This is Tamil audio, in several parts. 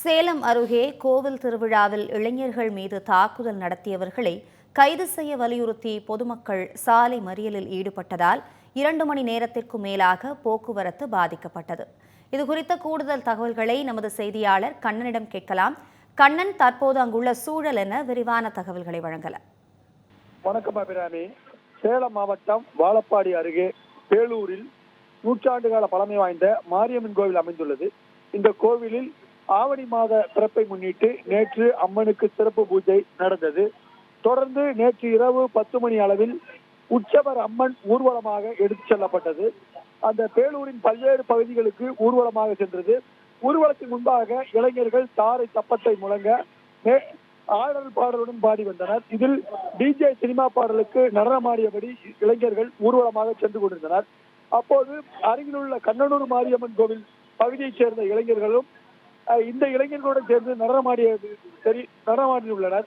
சேலம் அருகே கோவில் திருவிழாவில் இளைஞர்கள் மீது தாக்குதல் நடத்தியவர்களை கைது செய்ய வலியுறுத்தி பொதுமக்கள் சாலை மறியலில் ஈடுபட்டதால் இரண்டு மணி நேரத்திற்கும் மேலாக போக்குவரத்து பாதிக்கப்பட்டது. இது குறித்த கூடுதல் தகவல்களை நமது செய்தியாளர் கண்ணனிடம் கேட்கலாம். கண்ணன் தற்போது அங்குள்ள சூழல் என விரிவான தகவல்களை வழங்கல. வணக்கம் அபிராமி. சேலம் மாவட்டம் வாழப்பாடி அருகே பேலூரில் நூற்றாண்டு கால பழமை வாய்ந்த மாரியம்மன் கோவில் அமைந்துள்ளது. இந்த கோவிலில் ஆவணி மாத பிறப்பை முன்னிட்டு நேற்று அம்மனுக்கு சிறப்பு பூஜை நடந்தது. தொடர்ந்து நேற்று இரவு பத்து மணி அளவில் உற்சவர் அம்மன் ஊர்வலமாக எடுத்துச் செல்லப்பட்டது. அந்த பேலூரின் பல்வேறு பகுதிகளுக்கு ஊர்வலமாக சென்றது. ஊர்வலத்தின் முன்பாக இளைஞர்கள் தாரை தப்பத்தை முழங்க மே- ஆடல் பாடலுடன் பாடி வந்தனர். இதில் டிஜே சினிமா பாடலுக்கு நடனமாடியபடி இளைஞர்கள் ஊர்வலமாக சென்று கொண்டிருந்தனர். அப்போது அருகிலுள்ள கண்ணனூர் மாரியம்மன் கோவில் பகுதியைச் சேர்ந்த இளைஞர்களும் இந்த இளைஞர்களுடன் சேர்ந்து நடனமாடியது சரி நடனமாடியுள்ளனர்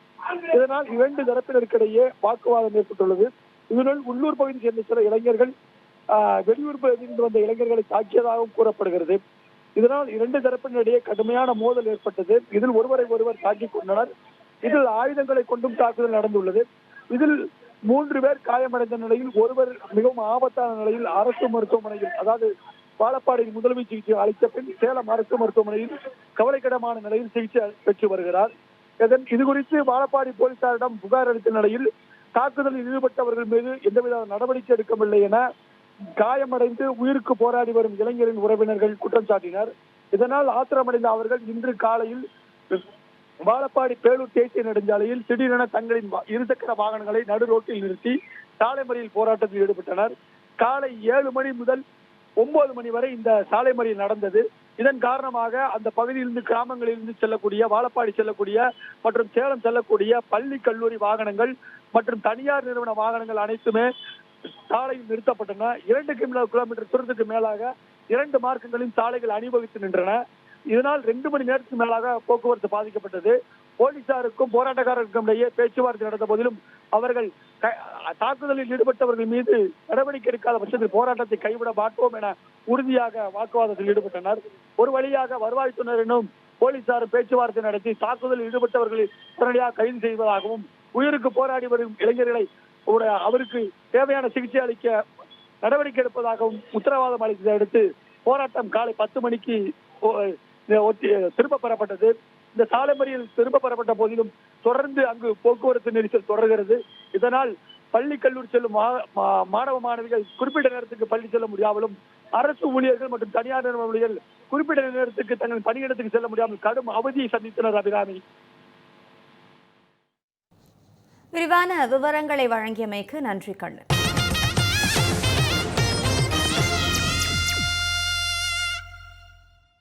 இதனால் இரண்டு தரப்பினருக்கிடையே வாக்குவாதம் ஏற்பட்டுள்ளது. இதனுள் உள்ளூர் பகுதியை சேர்ந்த சில இளைஞர்கள் வெளியூர் பகுதியில் வந்த இளைஞர்களை தாக்கியதாகவும் கூறப்படுகிறது. இதனால் இரண்டு தரப்பினரிடையே கடுமையான மோதல் ஏற்பட்டது. இதில் ஒருவரை ஒருவர் தாக்கிக் கொண்டனர். இதில் ஆயுதங்களை கொண்டும் தாக்குதல் நடந்துள்ளது. இதில் மூன்று பேர் காயமடைந்த நிலையில் ஒருவர் மிகவும் ஆபத்தான நிலையில் அரசு மருத்துவமனையில் அதாவது வாழப்பாடியில் முதலுமை சிகிச்சை அளித்த பின் சேலம் அரசு மருத்துவமனையில் கவலைக்கிடமான நிலையில் சிகிச்சை பெற்று வருகிறார். இதன் இது குறித்து வாழப்பாடி போலீசாரிடம் புகார் அளித்த நிலையில் தாக்குதலில் ஈடுபட்டவர்கள் மீது எந்தவித நடவடிக்கை எடுக்கவில்லை என காயமடைந்து உயிருக்கு போராடி வரும் இளைஞரின் உறவினர்கள் குற்றம் சாட்டினர். இதனால் ஆத்திரமடைந்த அவர்கள் இன்று காலையில் வாழப்பாடி பேலூர் தேசிய நெடுஞ்சாலையில் திடீரென தங்களின் இருசக்கர வாகனங்களை நடு ரோட்டில் நிறுத்தி சாலை மறியல் போராட்டத்தில் ஈடுபட்டனர். காலை ஏழு மணி முதல் ஒன்பது மணி வரை இந்த சாலை மறியல் நடந்தது. இதன் காரணமாக அந்த பகுதியிலிருந்து கிராமங்களிலிருந்து செல்லக்கூடிய வாழப்பாடி செல்லக்கூடிய மற்றும் சேலம் செல்லக்கூடிய பள்ளி கல்லூரி வாகனங்கள் மற்றும் தனியார் நிறுவன வாகனங்கள் அனைத்துமே சாலையில் நிறுத்தப்பட்டன. இரண்டு கிலோ கிலோமீட்டர் தூரத்துக்கு மேலாக இரண்டு மார்க்கங்களின் சாலைகள் அணிவகுத்து நின்றன. இதனால் ரெண்டு மணி நேரத்துக்கு மேலாக போக்குவரத்து பாதிக்கப்பட்டது. போலீசாருக்கும் போராட்டக்காரருக்கும் இடையே பேச்சுவார்த்தை நடந்த போதிலும் அவர்கள் தாக்குதலில் ஈடுபட்டவர்கள் மீது நடவடிக்கை எடுக்காத பட்சத்தில் போராட்டத்தை கைவிட மாட்டோம் என உறுதியாக வாக்குவாதத்தில் ஈடுபட்டனர். ஒரு வழியாக வருவாய்த்துறையினரும் போலீசாரும் பேச்சுவார்த்தை நடத்தி தாக்குதலில் ஈடுபட்டவர்களை உடனடியாக கைது செய்வதாகவும் உயிருக்கு போராடி வரும் இளைஞர்களை அவருக்கு தேவையான சிகிச்சை அளிக்க நடவடிக்கை எடுப்பதாகவும் உத்தரவாதம் அளித்ததை அடுத்து போராட்டம் காலை பத்து மணிக்கு திரும்ப பெறப்பட்டது. இந்த சாலை மறியல் திரும்ப பெறப்பட்ட போதிலும் தொடர்ந்து அங்கு போக்குவரத்து நெரிசல் தொடர்கிறது. இதனால் பள்ளி கல்லூரி செல்லும் மா- மாணவ மாணவிகள் குறிப்பிட்ட நேரத்துக்கு பள்ளி செல்ல முடியாமலும் அரசு ஊழியர்கள் மற்றும் தனியார் நிறுவன ஊழியர்கள் குறிப்பிட்ட நேரத்துக்கு தங்கள் பணியிடத்துக்கு செல்ல முடியாமல் கடும் அவதியை சந்தித்தனர் அபிராமி. விரிவான விவரங்களை வழங்கியமைக்கு நன்றி கண்ணன்.